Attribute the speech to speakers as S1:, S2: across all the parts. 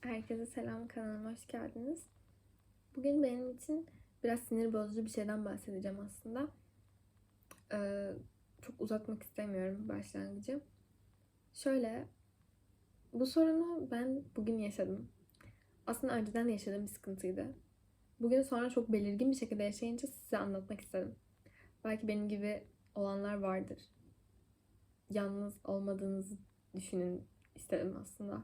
S1: Herkese selam kanalıma hoş geldiniz. Bugün benim için biraz sinir bozucu bir şeyden bahsedeceğim aslında. Ee, çok uzatmak istemiyorum başlangıcı. Şöyle, bu sorunu ben bugün yaşadım. Aslında önceden de yaşadığım bir sıkıntıydı. Bugün sonra çok belirgin bir şekilde yaşayınca size anlatmak istedim. Belki benim gibi olanlar vardır. Yalnız olmadığınızı düşünün istedim aslında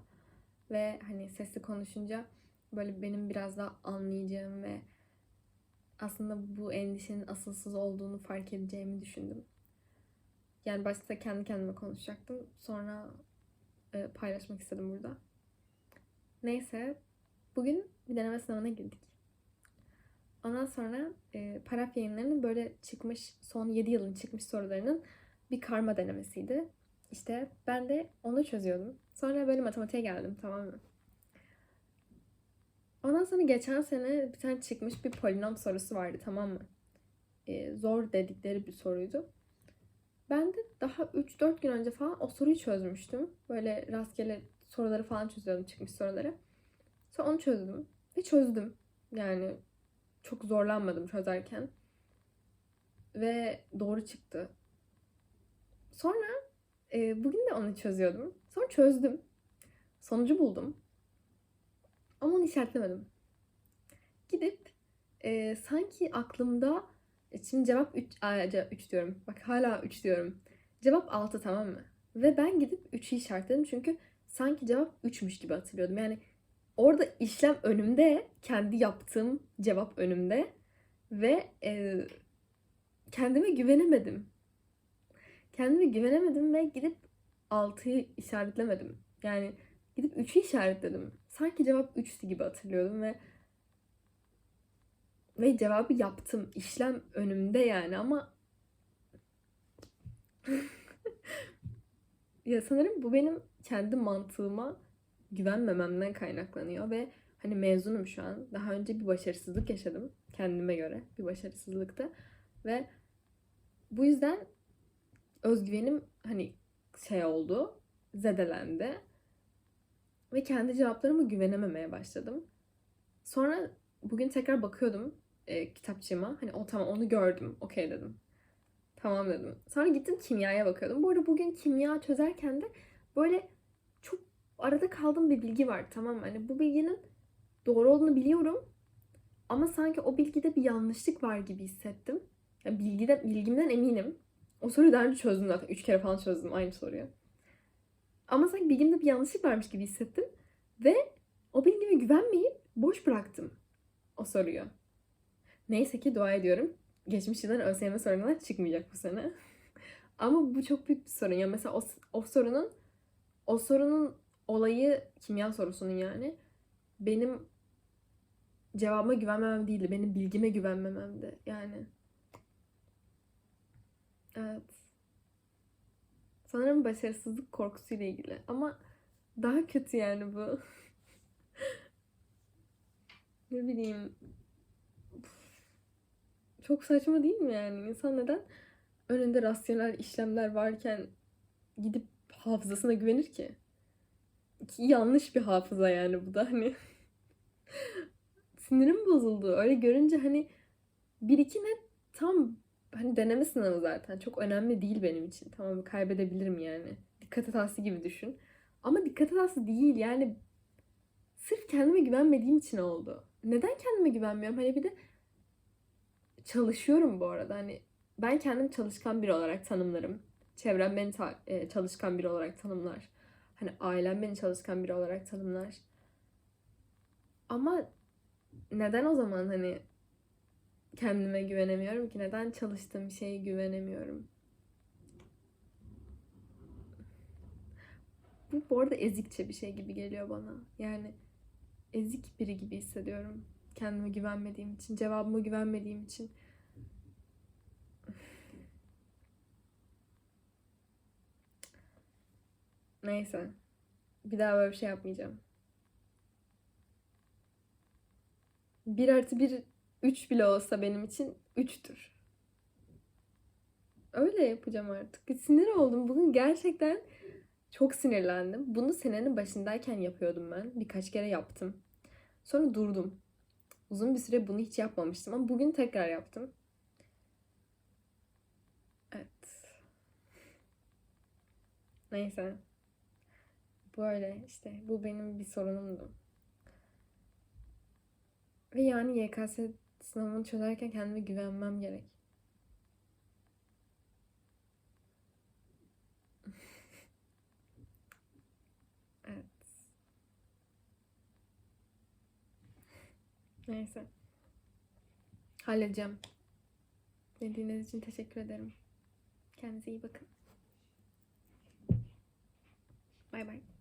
S1: ve hani sesli konuşunca böyle benim biraz daha anlayacağım ve aslında bu endişenin asılsız olduğunu fark edeceğimi düşündüm. Yani başta kendi kendime konuşacaktım. Sonra e, paylaşmak istedim burada. Neyse. Bugün bir deneme sınavına girdik. Ondan sonra e, paraf yayınlarının böyle çıkmış, son 7 yılın çıkmış sorularının bir karma denemesiydi. İşte ben de onu çözüyordum. Sonra böyle matematiğe geldim tamam mı? Ondan sonra geçen sene bir tane çıkmış bir polinom sorusu vardı tamam mı? Ee, zor dedikleri bir soruydu. Ben de daha 3-4 gün önce falan o soruyu çözmüştüm. Böyle rastgele soruları falan çözüyordum çıkmış soruları. Sonra onu çözdüm ve çözdüm. Yani çok zorlanmadım çözerken. Ve doğru çıktı. Sonra e, bugün de onu çözüyordum. Sonra çözdüm. Sonucu buldum. Ama onu işaretlemedim. Gidip e, sanki aklımda e, şimdi cevap 3 3 diyorum. Bak hala 3 diyorum. Cevap 6 tamam mı? Ve ben gidip 3'ü işaretledim çünkü sanki cevap 3'müş gibi hatırlıyordum. Yani orada işlem önümde, kendi yaptığım cevap önümde ve e, kendime güvenemedim. Kendime güvenemedim ve gidip 6'yı işaretlemedim. Yani gidip 3'ü işaretledim. Sanki cevap 3'tü gibi hatırlıyordum ve ve cevabı yaptım. İşlem önümde yani ama ya sanırım bu benim kendi mantığıma güvenmememden kaynaklanıyor ve hani mezunum şu an. Daha önce bir başarısızlık yaşadım kendime göre. Bir başarısızlıkta ve bu yüzden özgüvenim hani şey oldu, zedelendi. Ve kendi cevaplarıma güvenememeye başladım. Sonra bugün tekrar bakıyordum e, kitapçığıma. Hani o tamam onu gördüm. Okey dedim. Tamam dedim. Sonra gittim kimyaya bakıyordum. Bu arada bugün kimya çözerken de böyle çok arada kaldığım bir bilgi var. Tamam? Hani bu bilginin doğru olduğunu biliyorum. Ama sanki o bilgide bir yanlışlık var gibi hissettim. Yani bilgide, bilgimden eminim. O soruyu daha önce çözdüm zaten. Üç kere falan çözdüm aynı soruyu. Ama sanki bilgimde bir yanlışlık varmış gibi hissettim. Ve o bilgime güvenmeyip boş bıraktım o soruyu. Neyse ki dua ediyorum. Geçmiş yılların ÖSYM soruları çıkmayacak bu sene. Ama bu çok büyük bir sorun. Ya mesela o, o sorunun o sorunun olayı kimya sorusunun yani benim cevabıma güvenmemem değildi. Benim bilgime güvenmememdi. Yani Evet. Sanırım başarısızlık korkusuyla ilgili. Ama daha kötü yani bu. ne bileyim. Çok saçma değil mi yani? İnsan neden önünde rasyonel işlemler varken gidip hafızasına güvenir ki? ki yanlış bir hafıza yani bu da hani. Sinirim bozuldu. Öyle görünce hani bir iki net tam hani deneme sınavı zaten çok önemli değil benim için. Tamam kaybedebilirim yani. Dikkat hatası gibi düşün. Ama dikkat hatası değil yani sırf kendime güvenmediğim için oldu. Neden kendime güvenmiyorum? Hani bir de çalışıyorum bu arada. Hani ben kendim çalışkan biri olarak tanımlarım. Çevrem beni ta- e, çalışkan biri olarak tanımlar. Hani ailem beni çalışkan biri olarak tanımlar. Ama neden o zaman hani kendime güvenemiyorum ki? Neden çalıştığım şeye güvenemiyorum? Bu bu arada ezikçe bir şey gibi geliyor bana. Yani ezik biri gibi hissediyorum. Kendime güvenmediğim için, cevabıma güvenmediğim için. Neyse. Bir daha böyle bir şey yapmayacağım. Bir artı bir 3 bile olsa benim için 3'tür. Öyle yapacağım artık. Sinir oldum. Bugün gerçekten Çok sinirlendim. Bunu senenin başındayken yapıyordum ben. Birkaç kere yaptım. Sonra durdum. Uzun bir süre bunu hiç yapmamıştım ama bugün tekrar yaptım. Evet. Neyse. Böyle işte bu benim bir sorunumdu. Ve yani YKS sınavını çözerken kendime güvenmem gerek. Evet. Neyse. Halledeceğim. Dinlediğiniz için teşekkür ederim. Kendinize iyi bakın. Bay bay.